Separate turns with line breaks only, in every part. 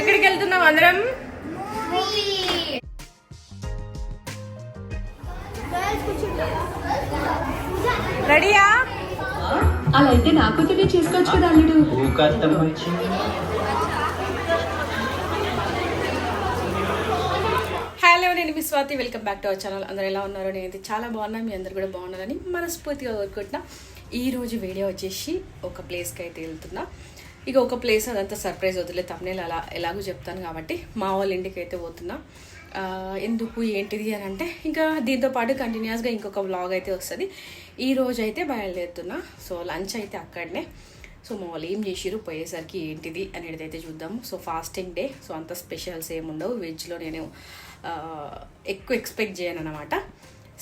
ఎక్కడికి వెళ్తున్నాం అందరం? రెడీయా?
అలా అయితే నా కూతురే చేసుకోవచ్చు కదా అల్లుడు.
హలో నేను మీ Swathi. Welcome back to our channel అందరూ ఎలా ఉన్నారు? నేనైతే చాలా బాగున్నా. మీ అందరు కూడా బాగున్నారని మనస్ఫూర్తిగా కోరుకుంటున్నా. ఈ రోజు వీడియో వచ్చేసి ఒక ప్లేస్కి అయితే వెళ్తున్నా. ఇక ఒక ప్లేస్ అదంతా సర్ప్రైజ్ వదిలే తమ్నేలు అలా ఎలాగో చెప్తాను కాబట్టి మా వాళ్ళ ఇంటికి అయితే పోతున్నా ఎందుకు ఏంటిది అని అంటే ఇంకా దీంతో పాటు కంటిన్యూస్గా ఇంకొక వ్లాగ్ అయితే వస్తుంది. ఈ రోజు అయితే బయలుదేరుతున్నా. సో లంచ్ అయితే అక్కడనే. సో మా వాళ్ళు ఏం చేసిరు పోయేసరికి ఏంటిది అనేది అయితే చూద్దాము. సో ఫాస్టింగ్ డే సో అంత స్పెషల్స్ ఏముండవు వెజ్లో నేను ఎక్కువ ఎక్స్పెక్ట్ చేయను అనమాట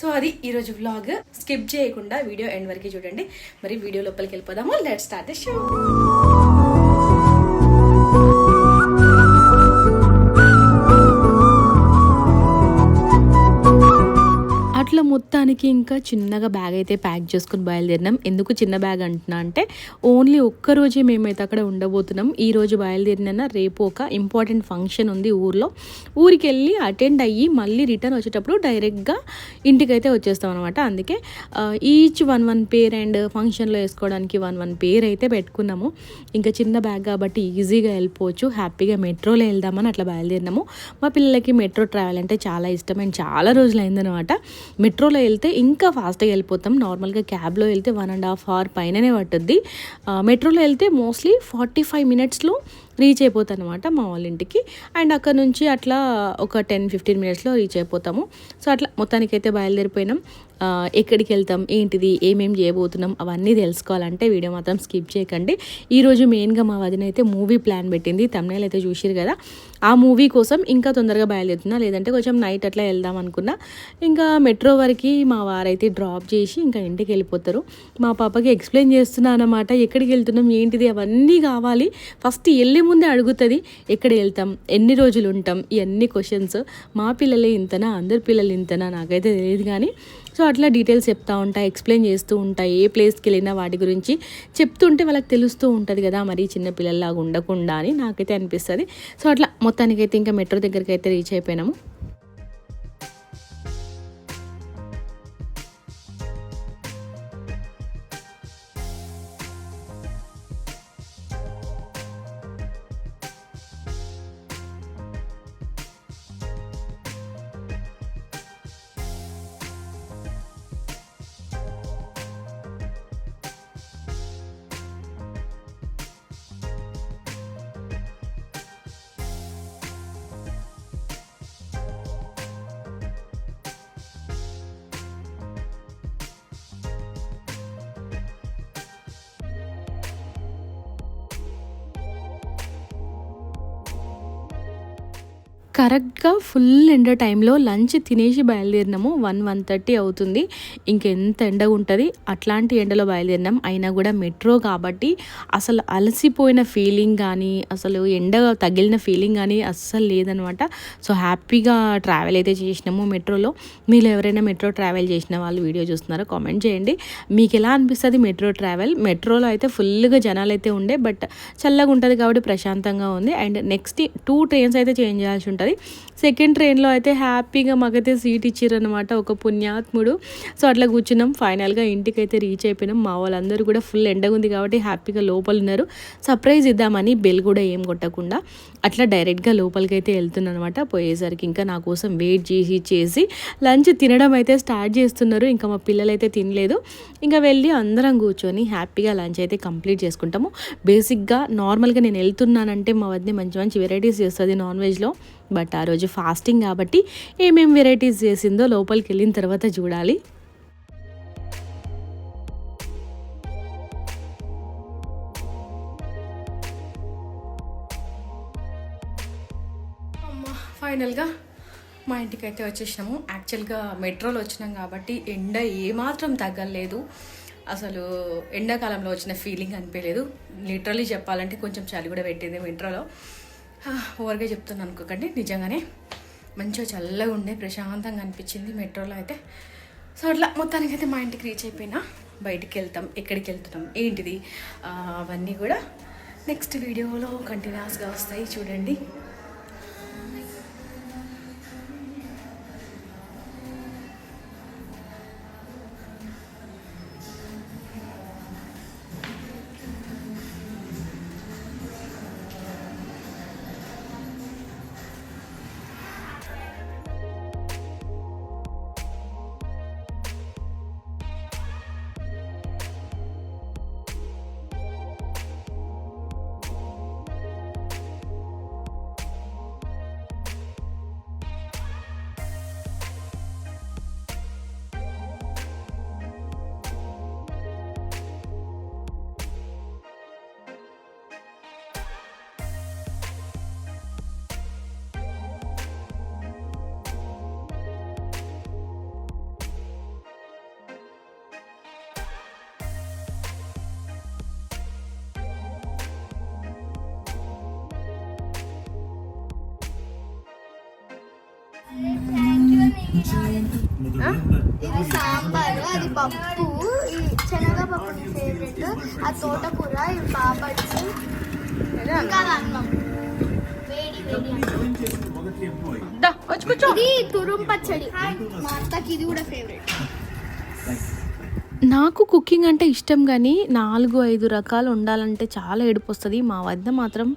సో అది ఈరోజు వ్లాగ్ స్కిప్ చేయకుండా వీడియో ఎండ్ వరకు చూడండి. మరి వీడియో లోపలికి వెళ్ళిపోదాము. లెట్ స్టార్ట్ షో మొత్తానికి ఇంకా చిన్నగా బ్యాగ్ అయితే ప్యాక్ చేసుకుని బయలుదేరినాం. ఎందుకు చిన్న బ్యాగ్ అంటున్నా అంటే ఓన్లీ ఒక్క రోజే మేమైతే అక్కడ ఉండబోతున్నాం. ఈ రోజు బయలుదేరిన రేపు ఒక ఇంపార్టెంట్ ఫంక్షన్ ఉంది ఊర్లో. ఊరికి వెళ్ళి అటెండ్ అయ్యి మళ్ళీ రిటర్న్ వచ్చేటప్పుడు డైరెక్ట్గా ఇంటికైతే వచ్చేస్తాం అనమాట అందుకే each one one pair and ఫంక్షన్లో వేసుకోవడానికి వన్ వన్ పేర్ అయితే పెట్టుకున్నాము. ఇంకా చిన్న బ్యాగ్ కాబట్టి ఈజీగా వెళ్ళిపోవచ్చు. హ్యాపీగా మెట్రోలో వెళ్దామని అట్లా బయలుదేరినాము. మా పిల్లలకి మెట్రో ట్రావెల్ అంటే చాలా ఇష్టం. అండ్ చాలా రోజులు అయిందనమాట మెట్రోలో వెళ్తే ఇంకా ఫాస్ట్గా వెళ్ళిపోతాం. నార్మల్గా క్యాబ్లో వెళ్తే వన్ అండ్ హాఫ్ అవర్ పైననే పట్టుద్ది. మెట్రోలో వెళ్తే మోస్ట్లీ ఫార్టీ ఫైవ్ మినిట్స్లో రీచ్ అయిపోతాను అనమాట మా వాళ్ళ ఇంటికి. అండ్ అక్కడ నుంచి అట్లా ఒక టెన్ ఫిఫ్టీన్ మినిట్స్లో రీచ్ అయిపోతాము. సో అట్లా మొత్తానికి అయితే బయలుదేరిపోయినాం. ఎక్కడికి వెళ్తాం ఏంటిది ఏమేం చేయబోతున్నాం అవన్నీ తెలుసుకోవాలంటే వీడియో మాత్రం స్కిప్ చేయకండి. ఈరోజు మెయిన్గా మా వదిన అయితే మూవీ ప్లాన్ పెట్టింది. తమిళ అయితే చూసిరు కదా. ఆ మూవీ కోసం ఇంకా తొందరగా బయలుదేరుతున్నా. లేదంటే కొంచెం నైట్ అట్లా వెళ్దాం అనుకున్నా. ఇంకా మెట్రో వరకు మా వారైతే డ్రాప్ చేసి ఇంకా ఇంటికి వెళ్ళిపోతారు. మా పాపకి ఎక్స్ప్లెయిన్ చేస్తున్నా అనమాట ఎక్కడికి వెళ్తున్నాం ఏంటిది అవన్నీ కావాలి. ఫస్ట్ వెళ్ళే ముందే అడుగుతుంది ఎక్కడ వెళ్తాం ఎన్ని రోజులు ఉంటాం ఇవన్నీ క్వశ్చన్స్ మా పిల్లలే ఇంతనా అందరి పిల్లలు ఇంతనా నాకైతే తెలియదు కానీ సో అట్లా డీటెయిల్స్ చెప్తూ ఉంటాయి ఎక్స్ప్లెయిన్ చేస్తూ ఉంటాయి ఏ ప్లేస్కి వెళ్ళినా వాటి గురించి చెప్తుంటే వాళ్ళకి తెలుస్తూ ఉంటుంది కదా మరి చిన్న పిల్లల్లాగా ఉండకుండా అని నాకైతే అనిపిస్తుంది. సో అట్లా మొత్తానికైతే ఇంకా మెట్రో దగ్గరికి అయితే రీచ్ అయిపోయినాము. కరెక్ట్గా ఫుల్ ఎండ టైంలో లంచ్ తినేసి బయలుదేరినాము. వన్ వన్ థర్టీ అవుతుంది. ఇంకెంత ఎండ ఉంటుంది? అట్లాంటి ఎండలో బయలుదేరినాం. అయినా కూడా మెట్రో కాబట్టి అసలు అలసిపోయిన ఫీలింగ్ కానీ అసలు ఎండ తగిలిన ఫీలింగ్ కానీ అస్సలు లేదనమాట. సో హ్యాపీగా ట్రావెల్ అయితే చేసినాము మెట్రోలో. మీరు ఎవరైనా మెట్రో ట్రావెల్ చేసిన వాళ్ళు వీడియో చూస్తున్నారో కామెంట్ చేయండి. మీకు ఎలా అనిపిస్తుంది మెట్రో ట్రావెల్? మెట్రోలో అయితే ఫుల్గా జనాలు అయితే ఉండే బట్ చల్లగా ఉంటుంది కాబట్టి ప్రశాంతంగా ఉంది. అండ్ నెక్స్ట్ టూ ట్రైన్స్ అయితే చేంజ్ చేయాల్సి ఉంటుంది. Okay. సెకండ్ ట్రైన్లో అయితే హ్యాపీగా మాకైతే సీట్ ఇచ్చారనమాట ఒక పుణ్యాత్ముడు. సో అట్లా కూర్చున్నాం. ఫైనల్గా ఇంటికి అయితే రీచ్ అయిపోయినాం. మా వాళ్ళందరూ కూడా ఫుల్ ఎండగా ఉంది కాబట్టి హ్యాపీగా లోపల ఉన్నారు సర్ప్రైజ్ ఇద్దామని బెల్ కూడా ఏం కొట్టకుండా అట్లా డైరెక్ట్గా లోపలికి అయితే వెళ్తున్నాను అనమాట పోయేసరికి ఇంకా నా కోసం వెయిట్ చేసి చేసి లంచ్ తినడం అయితే స్టార్ట్ చేస్తున్నారు. ఇంకా మా పిల్లలు అయితే తినలేదు. ఇంకా వెళ్ళి అందరం కూర్చొని హ్యాపీగా లంచ్ అయితే కంప్లీట్ చేసుకుంటాము. బేసిక్గా నార్మల్గా నేను వెళ్తున్నానంటే మా వద్ద మంచి మంచి వెరైటీస్ చేస్తుంది నాన్ వెజ్లో బట్ ఆ రోజు ఫాస్టింగ్ కాబట్టి ఏమేమి వెరైటీస్ చేసిందో లోపలికి వెళ్ళిన తర్వాత చూడాలి. ఫైనల్గా మా ఇంటికి అయితే వచ్చేసినాము. యాక్చువల్గా మెట్రోలో వచ్చినాం కాబట్టి ఎండ ఏమాత్రం తగ్గలేదు. అసలు ఎండాకాలంలో వచ్చిన ఫీలింగ్ అనిపించలేదు. లిటరలీ చెప్పాలంటే కొంచెం చలి కూడా పెట్టింది మెట్రోలో. ఓవర్గా చెప్తున్నాను అనుకోకండి. నిజంగానే మంచిగా చల్లగా ఉండే ప్రశాంతంగా అనిపించింది మెట్రోలో అయితే. సో అట్లా మొత్తానికి అయితే మా ఇంటికి రీచ్ అయిపోయినా బయటికి వెళ్తాం ఎక్కడికి వెళ్తున్నాం ఏంటిది? అవన్నీ కూడా నెక్స్ట్ వీడియోలో కంటిన్యూస్గా వస్తాయి చూడండి.
ఇది సాంబారు అది పప్పు ఈ శనగపప్పు ఫేవరెట్ ఆ తోటకూర ఇది బాబట్టు ఇంకా అన్నం. వేడి వేడి అన్నం.
దా వచ్చి కూర్చో.
ఇది తురుం పచ్చడి. మా అత్తకి ఇది కూడా ఫేవరెట్
నాకు కుకింగ్ అంటే ఇష్టం కానీ నాలుగు ఐదు రకాలు ఉండాలంటే చాలా ఏడుపు వస్తుంది మా వద్ద మాత్రం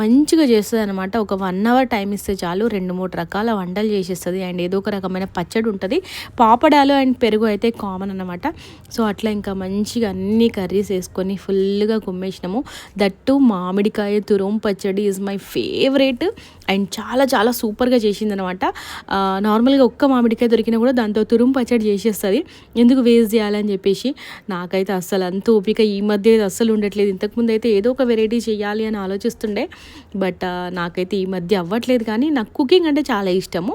మంచిగా చేస్తుంది అనమాట ఒక వన్ అవర్ టైం ఇస్తే చాలు రెండు మూడు రకాల వంటలు చేసేస్తుంది. అండ్ ఏదో ఒక రకమైన పచ్చడి ఉంటుంది. పాపడాలు అండ్ పెరుగు అయితే కామన్ అనమాట సో అట్లా ఇంకా మంచిగా అన్ని కర్రీస్ వేసుకొని ఫుల్గా కుమ్మేసినాము. దట్టు మామిడికాయ తురుం పచ్చడి ఈజ్ మై ఫేవరెట్ అండ్ చాలా చాలా సూపర్గా చేసింది అనమాట నార్మల్గా ఒక్క మామిడికాయ దొరికినా కూడా దాంతో తురుం పచ్చడి చేసేస్తుంది. ఎందుకు వేస్ట్ చేయాలని చెప్పేసి నాకైతే అస్సలు అంత ఓపిక ఈ మధ్య అయితే అస్సలు ఉండట్లేదు. ఇంతకుముందు అయితే ఏదో ఒక వెరైటీ చేయాలి అని ఆలోచిస్తుండే బట్ నాకైతే ఈ మధ్య అవ్వట్లేదు కానీ నాకు కుకింగ్ అంటే చాలా ఇష్టము.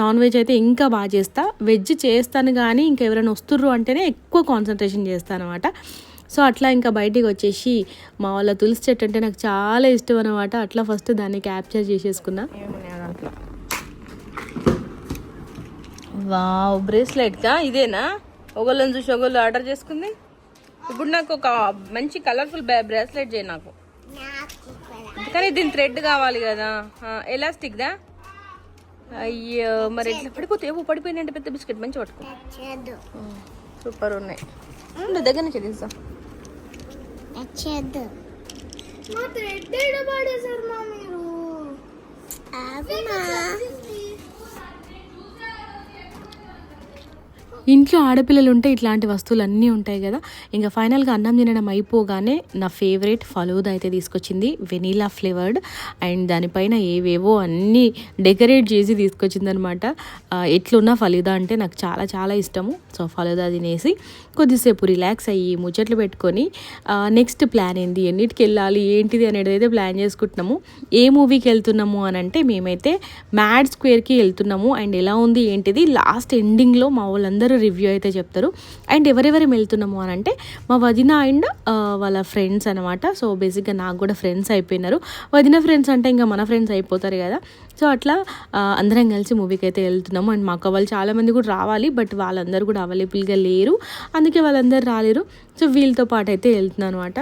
నాన్ వెజ్ అయితే ఇంకా బాగా చేస్తా. వెజ్ చేస్తాను కానీ ఇంకా ఎవరైనా వస్తుర్రు అంటేనే ఎక్కువ కాన్సన్ట్రేషన్ చేస్తాను అనమాట సో అట్లా ఇంకా బయటికి వచ్చేసి మా వాళ్ళ తులసి చెట్టు అంటే నాకు చాలా ఇష్టం అనమాట అట్లా ఫస్ట్ దాన్ని క్యాప్చర్ చేసేసుకున్నా. వావ్ బ్రేస్లెట్గా ఇదేనా? ఒకళ్ళని చూసి ఒకళ్ళు ఆర్డర్ చేసుకుంది. ఇప్పుడు నాకు ఒక మంచి కలర్ఫుల్ బ్రేస్లెట్ చేయి నాకు. కానీ దీని థ్రెడ్ కావాలి కదా. ఎలాస్టిక్ దా? అయ్యో మరి ఎట్లా పడిపోతే ఏవో పడిపోయినంటే పెద్ద బిస్కెట్ మంచి పట్టుకో. సూపర్ ఉన్నాయి. దగ్గర నుంచి తీస్తా.
మా థ్రెడ్ పడేశారు మా మీరు
ఇంట్లో ఆడపిల్లలు ఉంటే ఇట్లాంటి వస్తువులు అన్నీ ఉంటాయి కదా. ఇంకా ఫైనల్గా అన్నం తినడం అయిపోగానే నా ఫేవరెట్ ఫలూదా అయితే తీసుకొచ్చింది వెనీలా ఫ్లేవర్డ్. అండ్ దానిపైన ఏవేవో అన్నీ డెకరేట్ చేసి తీసుకొచ్చింది అనమాట ఎట్లున్న ఫలూదా అంటే నాకు చాలా చాలా ఇష్టము. సో ఫలూదా తినేసి కొద్దిసేపు రిలాక్స్ అయ్యి ముచ్చట్లు పెట్టుకొని నెక్స్ట్ ప్లాన్ ఏంది? ఎన్నిటికి వెళ్ళాలి? ఏంటిది అనేది అయితే ప్లాన్ చేసుకుంటున్నాము. ఏ మూవీకి వెళ్తున్నాము అని అంటే మేమైతే మ్యాడ్ స్క్వేర్కి వెళ్తున్నాము. అండ్ ఎలా ఉంది ఏంటిది? లాస్ట్ ఎండింగ్లో మా వాళ్ళందరూ రివ్యూ అయితే చెప్తారు. అండ్ ఎవరెవరు వెళ్తున్నాము అని అంటే మా వదిన అండ్ వాళ్ళ ఫ్రెండ్స్ అనమాట సో బేసిక్గా నాకు కూడా ఫ్రెండ్స్ అయిపోయినారు. వదిన ఫ్రెండ్స్ అంటే ఇంకా మన ఫ్రెండ్స్ అయిపోతారు కదా. సో అట్లా అందరం కలిసి మూవీకి అయితే వెళ్తున్నాము. అండ్ మాకు వాళ్ళు చాలామంది కూడా రావాలి బట్ వాళ్ళందరూ కూడా అవైలబుల్గా లేరు. అందుకే వాళ్ళందరూ రాలేరు. సో వీళ్ళతో పాటు అయితే వెళ్తున్నాను అనమాట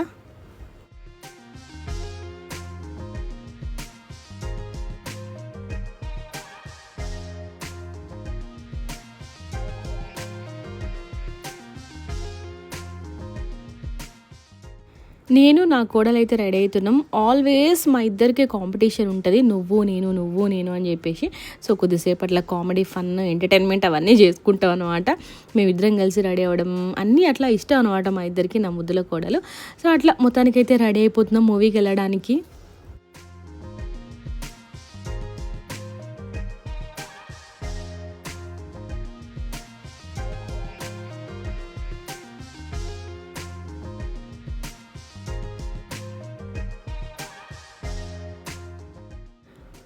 నేను నా కోడలైతే రెడీ అవుతున్నాం. ఆల్వేస్ మా ఇద్దరికి కాంపిటీషన్ ఉంటుంది. నువ్వు నేను నువ్వు నేను అని చెప్పేసి. సో కొద్దిసేపు అట్లా కామెడీ ఫన్ ఎంటర్టైన్మెంట్ అవన్నీ చేసుకుంటాం అనమాట మేమిద్దరం కలిసి రెడీ అవ్వడం అన్నీ అట్లా ఇష్టం అనమాట మా ఇద్దరికి నా ముద్దుల కోడలు. సో అట్లా మొత్తానికైతే రెడీ అయిపోతున్నాం మూవీకి వెళ్ళడానికి.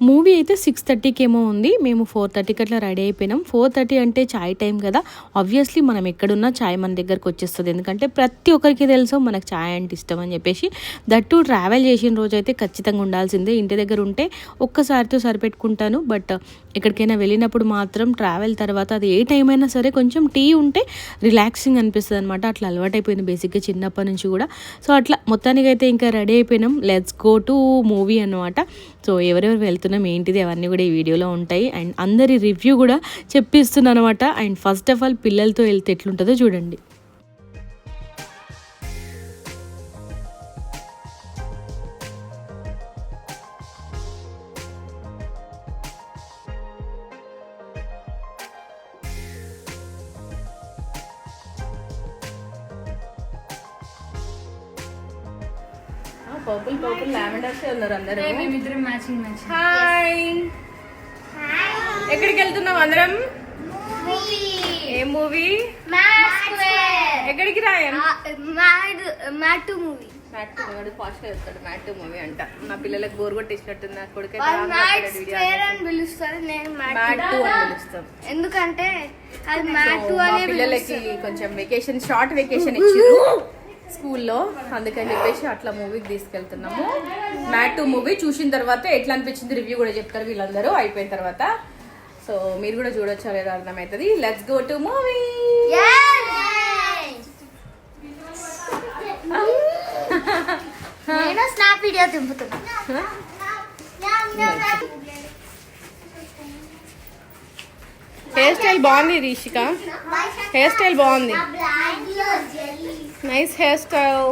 మూవీ అయితే సిక్స్ థర్టీకి ఏమో ఉంది. మేము ఫోర్ థర్టీకి అట్లా రెడీ అయిపోయినాం. ఫోర్ థర్టీ అంటే చాయ్ టైం కదా. ఆబ్వియస్లీ మనం ఎక్కడున్నా ఛాయ్ మన దగ్గరకు వచ్చేస్తుంది. ఎందుకంటే ప్రతి ఒక్కరికి తెలుసు మనకు చాయ్ అంటే ఇష్టం అని చెప్పేసి. దట్టు ట్రావెల్ చేసిన రోజు అయితే ఖచ్చితంగా ఉండాల్సిందే. ఇంటి దగ్గర ఉంటే ఒక్కసారితో సరిపెట్టుకుంటాను. బట్ ఎక్కడికైనా వెళ్ళినప్పుడు మాత్రం ట్రావెల్ తర్వాత అది ఏ టైం అయినా సరే కొంచెం టీ ఉంటే రిలాక్సింగ్ అనిపిస్తుంది అనమాట అట్లా అలవాటైపోయింది బేసిక్గా చిన్నప్పటి నుంచి కూడా. సో అట్లా మొత్తానికైతే ఇంకా రెడీ అయిపోయినాం. లెట్స్ గో టు మూవీ అనమాట సో ఎవరెవరు వెళ్తున్నాం ఏంటిది అవన్నీ కూడా ఈ వీడియోలో ఉంటాయి. అండ్ అందరి రివ్యూ కూడా చెప్పిస్తున్నాను అనమాట అండ్ ఫస్ట్ ఆఫ్ ఆల్ పిల్లలతో వెళ్తే ఎట్లుంటుందో చూడండి. పర్పుల్ పర్పుల్ లావెండర్స్ ఉన్నారు అందరూ.
మేమిద్దరం మ్యాచింగ్ మ్యాచ్
హాయ్ ఎక్కడికి వెళ్తున్నాం అందరం? ఏ మూవీ ఎక్కడికి రాయం
మ్యాడ్ మ్యాట్ మూవీ
మ్యాట్ వాడు ఫాస్ట్గా చెప్తాడు మ్యాట్ మూవీ అంట. మా పిల్లలకు బోర్ కొట్టేసినట్టుంది. నా కొడుకు
అని పిలుస్తారు నేను మ్యాట్
టూ అని పిలుస్తాం.
ఎందుకంటే అది మ్యాట్ టూ అనే
పిల్లలకి కొంచెం వెకేషన్ షార్ట్ వెకేషన్ ఇచ్చారు. స్కూల్లో. అందుకని చెప్పేసి అట్లా మూవీకి తీసుకెళ్తున్నాము. మ్యాట్ టూ మూవీ చూసిన తర్వాత ఎట్లా అనిపించింది రివ్యూ కూడా చెప్తారు వీళ్ళందరూ. అయిపోయిన తర్వాత. సో మీరు కూడా చూడొచ్చా లేదా అర్థమవుతుంది లెట్స్ గో టు మూవీ
నేను స్నాప్ వీడియో తింపుతున్నా
హెయిర్ స్టైల్ బాగుంది రిషిక హెయిర్ స్టైల్ బాగుంది. Nice hair style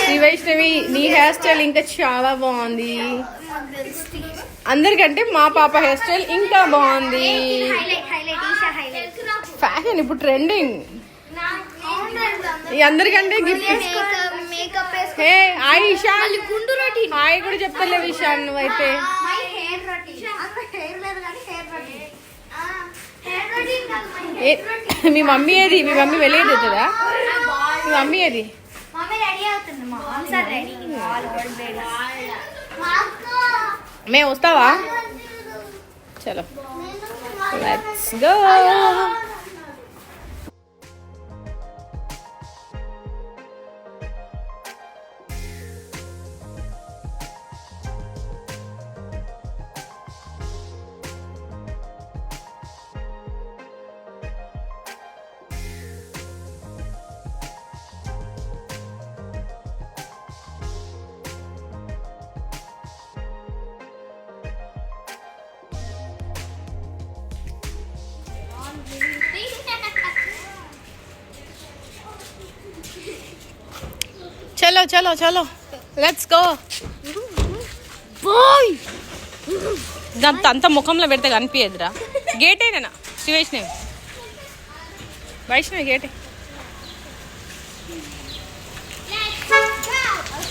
Sri Vaishnavi నీ హెయిర్ స్టైల్ ఇంకా చాలా బాగుంది. అందరికంటే మా పాప హెయిర్ స్టైల్ ఇంకా బాగుంది. ఫ్యాషన్ ఇప్పుడు ట్రెండింగ్ అందరికంటే గిఫ్ట్ హే
రొట్టి
హాయ్ కూడా చెప్తలేవు ఇషాన్ నువ్వైతే
మై హెయిర్ రొట్టి హెయిర్ లేదు కానీ హెయిర్ రొట్టి హెయిర్ రొట్టి కాదు మై
మమ్మీ ఏది? మీ మమ్మీ వెళ్ళేది అవుతుందా మీ మమ్మీ ఏది? మేము వస్తావా? చలో. లెట్స్ గో చలో చలో చలో లెట్స్ గో బాయ్ ఇదంతా అంత ముఖంలో పెడితే కనిపించదురా. గేట్ అయినా శ్రీ వైష్ణవి వైష్ణవి గేటే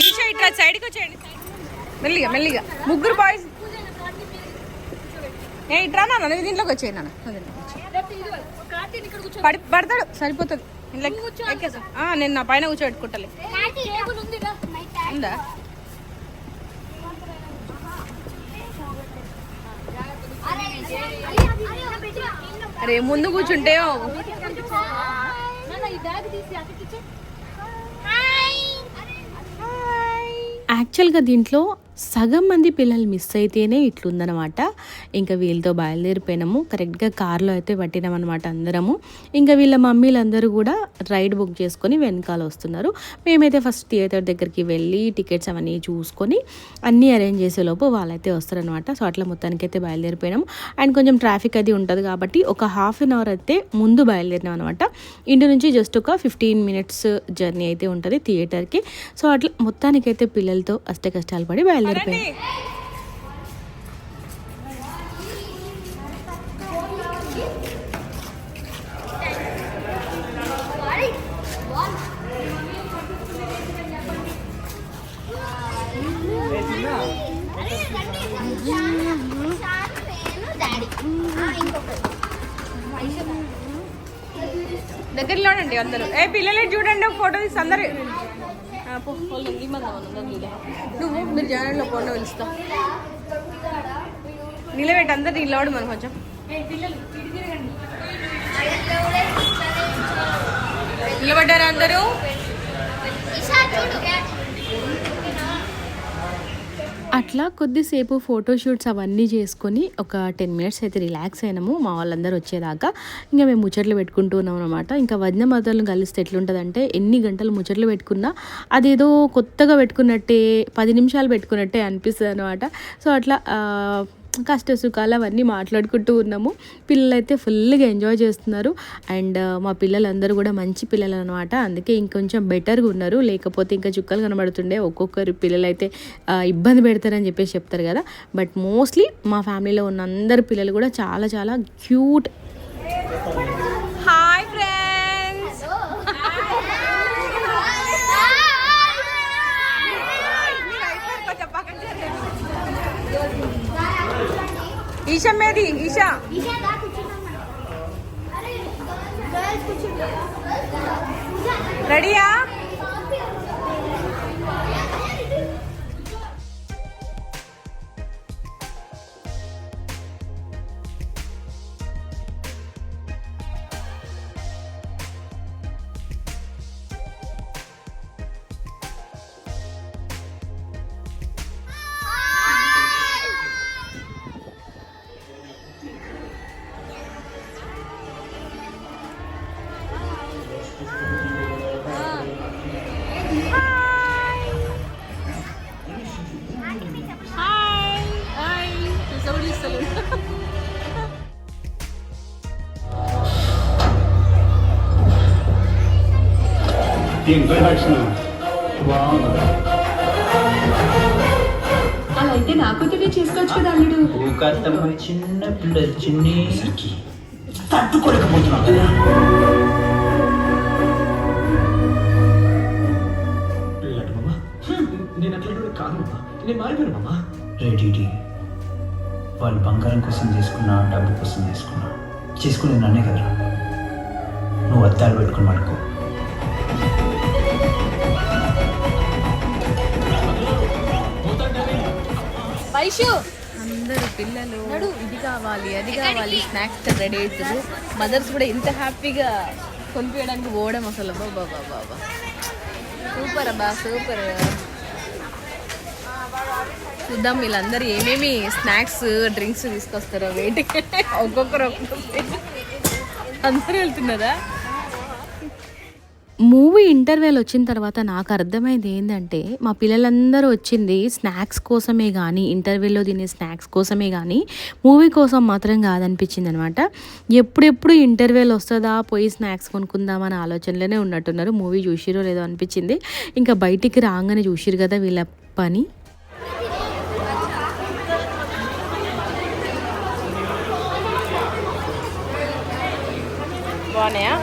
ఈషా ఇట్లా సైడ్కి వచ్చేయండి. మెల్లిగా మెల్లిగా. ముగ్గురు బాయ్స్ ఏ ఇట్రా నాన్న దీంట్లోకి వచ్చేయి నాన్న. పడి పడతాడు సరిపోతుంది. నేను నా పైన కూర్చోబెట్టుకుంటాలే. ఉందా అరే ముందు కూర్చుంటే యాక్చువల్గా దీంట్లో సగం మంది పిల్లలు మిస్ అయితేనే ఇట్లుందనమాట ఇంకా వీళ్ళతో బయలుదేరిపోయినాము. కరెక్ట్గా కార్లో అయితే పట్టినామన్నమాట అనమాట అందరము. ఇంకా వీళ్ళ మమ్మీలందరూ కూడా రైడ్ బుక్ చేసుకొని వెనకాల వస్తున్నారు. మేమైతే ఫస్ట్ థియేటర్ దగ్గరికి వెళ్ళి టికెట్స్ అవన్నీ చూసుకొని అన్నీ అరేంజ్ చేసేలోపు వాళ్ళైతే వస్తారనమాట సో అట్లా మొత్తానికి అయితే బయలుదేరిపోయినాము. అండ్ కొంచెం ట్రాఫిక్ అది ఉంటుంది కాబట్టి ఒక హాఫ్ అన్ అవర్ అయితే ముందు బయలుదేరినాం అనమాట ఇంటి నుంచి జస్ట్ ఒక ఫిఫ్టీన్ మినిట్స్ జర్నీ అయితే ఉంటుంది థియేటర్కి సో అట్లా మొత్తానికైతే పిల్లలతో అష్ట కష్టాలు పడి బయలుదేరి దగ్గరలో ఉండండి అందరూ. ఏ పిల్లలే చూడండి ఫోటో తీసి అందరు నువ్వు మీరు జనంలో పోండి పిలుస్తా నిలబెట్టి అందరు నిలబడి మనం కొంచెం. నిలబడ్డారా అందరూ? అట్లా కొద్దిసేపు ఫోటోషూట్స్ అవన్నీ చేసుకొని ఒక టెన్ మినిట్స్ అయితే రిలాక్స్ అయినాము. మా వాళ్ళందరూ వచ్చేదాకా ఇంకా మేము ముచ్చట్లు పెట్టుకుంటూ ఉన్నాం అనమాట ఇంకా వదిన మదర్లను కలిస్తే ఎట్లుంటుందంటే ఎన్ని గంటలు ముచ్చట్లు పెట్టుకున్నా అదేదో కొత్తగా పెట్టుకున్నట్టే పది నిమిషాలు పెట్టుకున్నట్టే అనిపిస్తుంది అనమాట సో అట్లా కష్ట సుఖాలు అవన్నీ మాట్లాడుకుంటూ ఉన్నాము. పిల్లలైతే ఫుల్గా ఎంజాయ్ చేస్తున్నారు. అండ్ మా పిల్లలందరూ కూడా మంచి పిల్లలు అనమాట అందుకే ఇంకొంచెం బెటర్గా ఉన్నారు. లేకపోతే ఇంకా చుక్కలు కనబడుతుండే. ఒక్కొక్కరు పిల్లలైతే ఇబ్బంది పెడతారని చెప్పేసి చెప్తారు కదా. బట్ మోస్ట్లీ మా ఫ్యామిలీలో ఉన్న అందరు పిల్లలు కూడా చాలా చాలా క్యూట్. ఈషా మేది ఈషా రెడీయా
అసలు
బాగుంది.
అలా అయితే నా కూతురే చేసుకోవచ్చు కదా అల్లుడు.
ఊకత్తమ్మ చిన్న పిల్లలు చిన్ని.
తట్టుకోలేకపోతున్నా లడ్డు మామ. నేను అట్లా కాదు నేను మారిపోయాను మామ.
రెడీ వాళ్ళు బంగారం కోసం తీసుకున్నా డబ్బు కోసం తీసుకున్నా చేసుకునేది నన్నే కదరా. నువ్వు అద్దాలు పెట్టుకుని పడుకో
వైషు! అందరు పిల్లలు ఇది కావాలి అది కావాలి స్నాక్స్ రెడీ అవుతారు మదర్స్ కూడా ఇంత హ్యాపీగా కొనిపించడానికి పోవడం అసలు బాబా బాబా సూపర్ అబ్బా సూపర్. చూద్దాం వీళ్ళందరూ ఏమేమి స్నాక్స్ డ్రింక్స్ తీసుకొస్తారో వేటికి ఒక్కొక్కరు ఒక్కొక్కరు. అందరూ వెళ్తున్నారా? మూవీ ఇంటర్వెల్ వచ్చిన తర్వాత నాకు అర్థమైంది ఏంటంటే మా పిల్లలందరూ వచ్చింది స్నాక్స్ కోసమే కానీ ఇంటర్వెల్లో తినే స్నాక్స్ కోసమే కానీ మూవీ కోసం మాత్రం కాదనిపించింది అనమాట ఎప్పుడెప్పుడు ఇంటర్వెల్ వస్తుందా పోయి స్నాక్స్ కొనుక్కుందామని ఆలోచనలోనే ఉన్నట్టున్నారు. మూవీ చూసిరో లేదో అనిపించింది. ఇంకా బయటికి రాగానే చూసిరు కదా వీళ్ళ పని. బాగున్నాయా?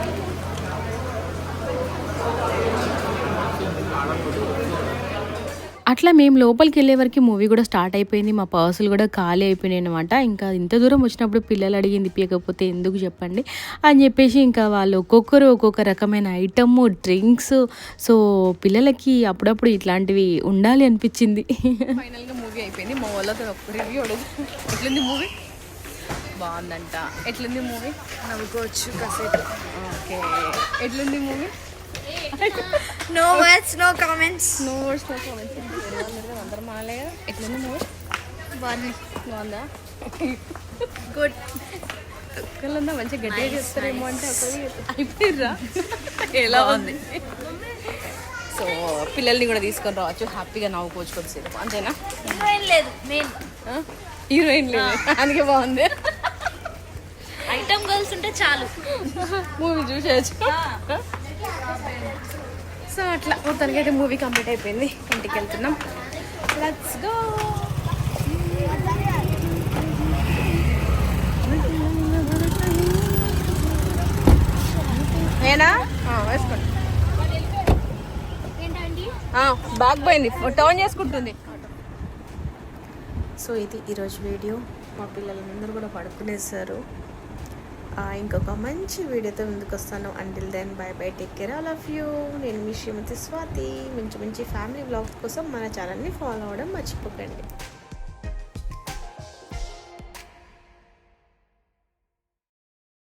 అట్లా మేము లోపలికి వెళ్ళే వరకు మూవీ కూడా స్టార్ట్ అయిపోయింది. మా పర్సులు కూడా ఖాళీ అయిపోయినాయి అనమాట ఇంకా ఇంత దూరం వచ్చినప్పుడు పిల్లలు అడిగింది ఇప్పకపోతే ఎందుకు చెప్పండి? అని చెప్పేసి ఇంకా వాళ్ళు ఒక్కొక్కరు ఒక్కొక్క రకమైన ఐటమ్ డ్రింక్స్ సో పిల్లలకి అప్పుడప్పుడు ఇట్లాంటివి ఉండాలి అనిపించింది. ఫైనల్గా మూవీ అయిపోయింది. మా వాళ్ళతో రివ్యూ ఎట్లుంది మూవీ బాగుందంట. ఎట్లుంది మూవీ
నవ్వుకోవచ్చు కాసేపు.
ఓకే. ఎట్లుంది movie
no words no comments
no words no comments అందరం మాలే ఎట్లుంది మూవీ
బాగుంది?
బాగుందా
గుడ్
ఒక్కళ్ళన్నా మంచిగా గట్టిగా చెప్తారేమో అంటే అయిపోయిర్రా? ఎలా ఉంది? సో పిల్లల్ని కూడా తీసుకొని రావచ్చు. హ్యాపీగా నవ్వుకోవచ్చు కొద్దిసేపు అంతేనా?
హీరోయిన్ లేదు మెయిన్
హీరోయిన్ లేదు. అందుకే బాగుంది.
ఐటమ్ గర్ల్స్ ఉంటే చాలు.
మూవీ చూసేయచ్చు. సో అట్లా మొత్తానికి అయితే మూవీ కంప్లీట్ అయిపోయింది. ఇంటికి వెళ్తున్నాం. లెట్స్ గో నేనా? వేసుకోండి. బ్యాగ్ పోయింది. టర్న్ చేసుకుంటుంది. సో ఇది ఈరోజు వీడియో. మా పిల్లలందరూ కూడా పడుకునేసారు. ఇంకొక మంచి వీడియోతో ముందుకు వస్తాను until then bye bye take care all of you నేను మీ శ్రీమతి స్వాతి. మంచి మంచి ఫ్యామిలీ బ్లాగ్స్ కోసం మన ఛానల్ని ఫాలో అవ్వడం మర్చిపోకండి.